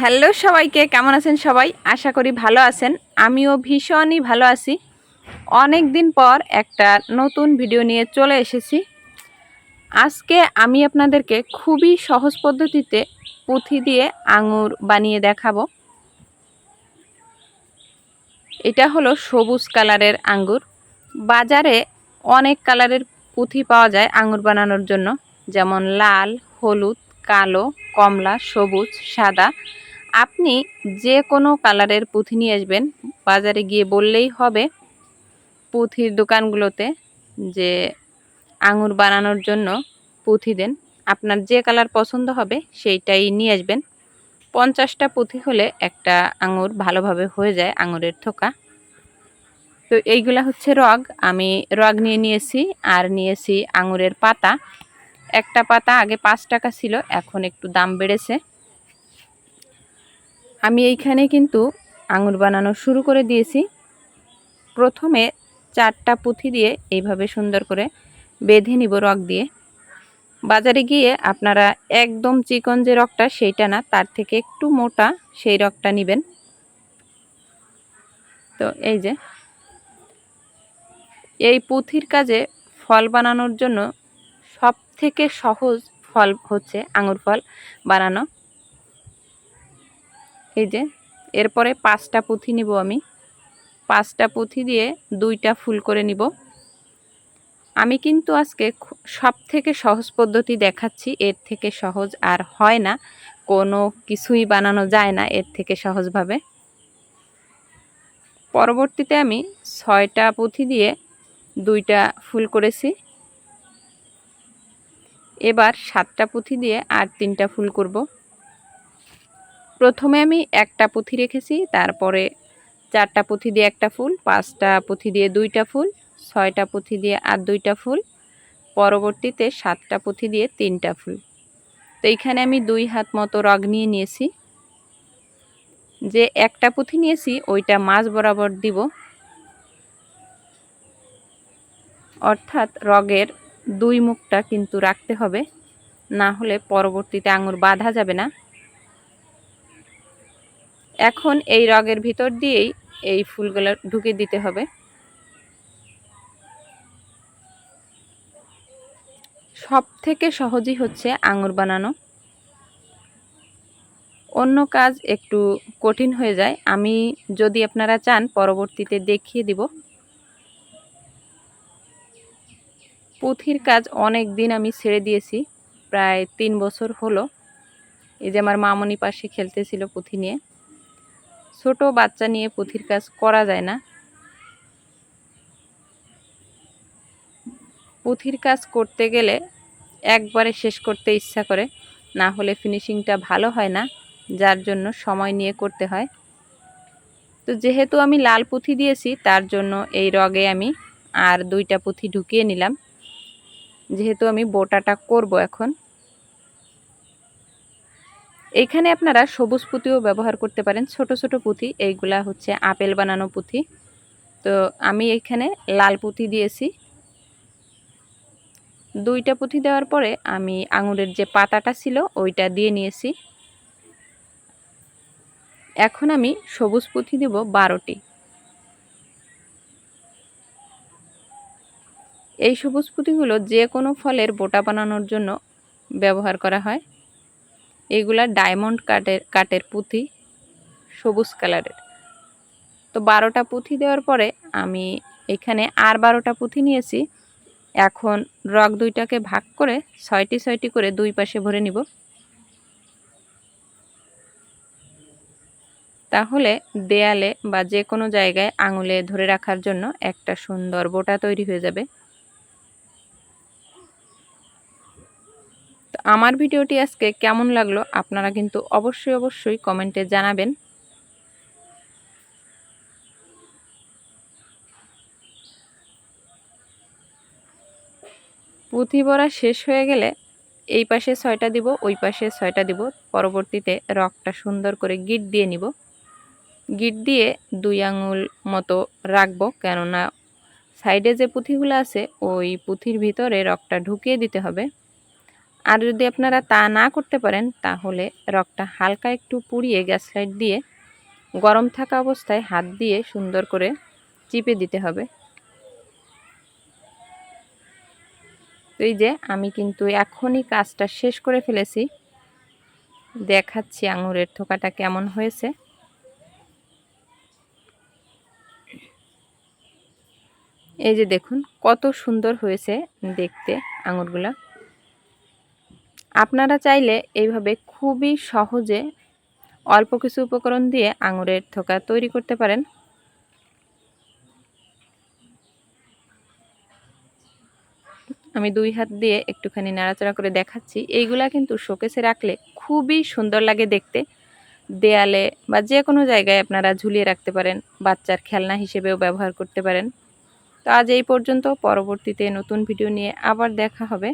Hello সবাইকে, কেমন আছেন সবাই? আশা করি ভালো আছেন। আমিও ভীষণই ভালো আছি। অনেক দিন পর একটা নতুন ভিডিও নিয়ে চলে এসেছি। আজকে আমি আপনাদেরকে খুবই সহজ পদ্ধতিতে পুঁথি দিয়ে আঙুর বানিয়ে দেখাবো। এটা হলো সবুজ কালারের আঙ্গুর বাজারে অনেক কালারের পুঁথি পাওয়া যায় আঙুর বানানোর জন্য। যেমন লাল, হলুদ, কালো, কমলা, সবুজ, সাদা। আপনি যে কোনো কালারের পুঁথি নিয়ে আসবেন। বাজারে গিয়ে বললেই হবে পুঁথির দোকানগুলোতে যে আঙুর বানানোর জন্য পুঁথি দেন। আপনার যে কালার পছন্দ হবে সেইটাই নিয়ে আসবেন। পঞ্চাশটা পুঁথি হলে একটা আঙুর ভালোভাবে হয়ে যায় আঙুরের থোকা। তো এইগুলা হচ্ছে রগ। আমি রগ নিয়ে নিয়েছি আর নিয়েছি আঙুরের পাতা। একটা পাতা আগে পাঁচ টাকা ছিল, এখন একটু দাম বেড়েছে। আমি এইখানে কিন্তু আঙুর বানানো শুরু করে দিয়েছি। প্রথমে চারটা পুঁথি দিয়ে এইভাবে সুন্দর করে বেঁধে নিব রক দিয়ে। বাজারে গিয়ে আপনারা একদম চিকন যে রকটা সেইটা না, তার থেকে একটু মোটা সেই রকটা নেবেন। তো এই যে, এই পুঁথির কাজে ফল বানানোর জন্য সব থেকে সহজ ফল হচ্ছে আঙুর ফল বানানো। এই যে, এরপরে পাঁচটা পুঁথি নিব আমি। পাঁচটা পুঁথি দিয়ে দুইটা ফুল করে নিব। আমি কিন্তু আজকে সব থেকে সহজ পদ্ধতি দেখাচ্ছি, এর থেকে সহজ আর হয় না। কোনো কিছুই বানানো যায় না এর থেকে সহজভাবে। পরবর্তীতে আমি ছয়টা পুঁথি দিয়ে দুইটা ফুল করেছি। এবার সাতটা পুঁথি দিয়ে আর তিনটা ফুল করব। প্রথমে আমি একটা পুঁথি রেখেছি, তারপরে চারটা পুঁথি দিয়ে একটা ফুল, পাঁচটা পুঁথি দিয়ে দুইটা ফুল, ছয়টা পুঁথি দিয়ে আর দুইটা ফুল, পরবর্তীতে সাতটা পুঁথি দিয়ে তিনটা ফুল। তো এইখানে আমি দুই হাত মতো রগ নিয়ে নিয়েছি। যে একটা পুঁথি নিয়েছি, ওইটা মাছ বরাবর দিব। অর্থাৎ রগের দুই মুখটা কিন্তু রাখতে হবে, না হলে পরবর্তীতে আঙুর বাঁধা যাবে না। এখন এই রগের ভিতর দিয়েই এই ফুলগুলো ঢুকে দিতে হবে। সব থেকে সহজই হচ্ছে আঙুর বানানো। অন্য কাজ একটু কঠিন হয়ে যায়। আমি যদি আপনারা চান, পরবর্তীতে দেখিয়ে দিব। পুঁথির কাজ অনেক দিন আমি ছেড়ে দিয়েছি। প্রায় তিন বছর হলো। এই যে আমার মামনি পাশে খেলতেছিল পুঁথি নিয়ে। ছোট বাচ্চা নিয়ে পুঁথির কাজ করা যায় না। পুঁথির কাজ করতে গেলে একবারে শেষ করতে ইচ্ছা করে, না হলে ফিনিশিংটা ভালো হয় না, যার জন্য সময় নিয়ে করতে হয়। তো যেহেতু আমি লাল পুঁথি দিয়েছি, তার জন্য এই রগে আমি আর দুইটা পুঁথি ঢুকিয়ে নিলাম। যেহেতু আমি বোটাটা করব এখন এইখানে আপনারা সবুজ পুঁতিও ব্যবহার করতে পারেন। ছোট ছোট পুঁথি এইগুলা হচ্ছে আপেল বানানো পুঁথি তো আমি এখানে লাল পুঁথি দিয়েছি। দুইটা পুঁথি দেওয়ার পরে আমি আঙুরের যে পাতাটা ছিল, ওইটা দিয়ে নিয়েছি। এখন আমি সবুজ পুঁথি দেব বারোটি। এই সবুজ পুঁতিগুলো যে কোনো ফলের বোটা বানানোর জন্য ব্যবহার করা হয়। এগুলা ডায়মন্ড কাটের কাটের পুঁথি, সবুজ কালারের তো বারোটা পুঁথি দেওয়ার পরে আমি এখানে আর বারোটা পুঁথি নিয়েছি। এখন রক দুইটাকে ভাগ করে ছয়টি ছয়টি করে দুই পাশে ভরে নিব। তাহলে দেয়ালে বা যে কোনো জায়গায় আঙুলে ধরে রাখার জন্য একটা সুন্দর বোটা তৈরি হয়ে যাবে। আমার ভিডিওটি আজকে কেমন লাগল আপনারা কিন্তু অবশ্যই অবশ্যই কমেন্টে জানাবেন। পুঁথি ভরা শেষ হয়ে গেলে এই পাশে ছয়টা দিব, ওই পাশে ছয়টা দিব। পরবর্তীতে রকটা সুন্দর করে গিট দিয়ে নিব। গিট দিয়ে দুই আঙুল মতো রাখব, কেননা সাইডে যে পুঁথিগুলো আছে, ওই পুঁথির ভিতরে রকটা ঢুকিয়ে দিতে হবে। আর যদি আপনারা তা না করতে পারেন, তাহলে রকটা হালকা একটু পুড়িয়ে গ্যাস লাইট দিয়ে গরম থাকা অবস্থায় হাত দিয়ে সুন্দর করে চিপে দিতে হবে। তো এই যে আমি কিন্তু এখনই কাজটা শেষ করে ফেলেছি। দেখাচ্ছি আঙুরের থোকাটা কেমন হয়েছে। এই যে দেখুন, কত সুন্দর হয়েছে দেখতে আঙুরগুলা। আপনারা চাইলে এইভাবে খুবই সহজে অল্প কিছু উপকরণ দিয়ে আঙুরের থোকা তৈরি করতে পারেন। আমি দুই হাত দিয়ে একটুখানি নাড়াচাড়া করে দেখাচ্ছি। এইগুলা কিন্তু শোকেসে রাখলে খুবই সুন্দর লাগে দেখতে। দেয়ালে বা যে কোনো জায়গায় আপনারা ঝুলিয়ে রাখতে পারেন, বাচ্চার খেলনা হিসেবেও ব্যবহার করতে পারেন। তো আজ এই পর্যন্ত, পরবর্তীতে নতুন ভিডিও নিয়ে আবার দেখা হবে।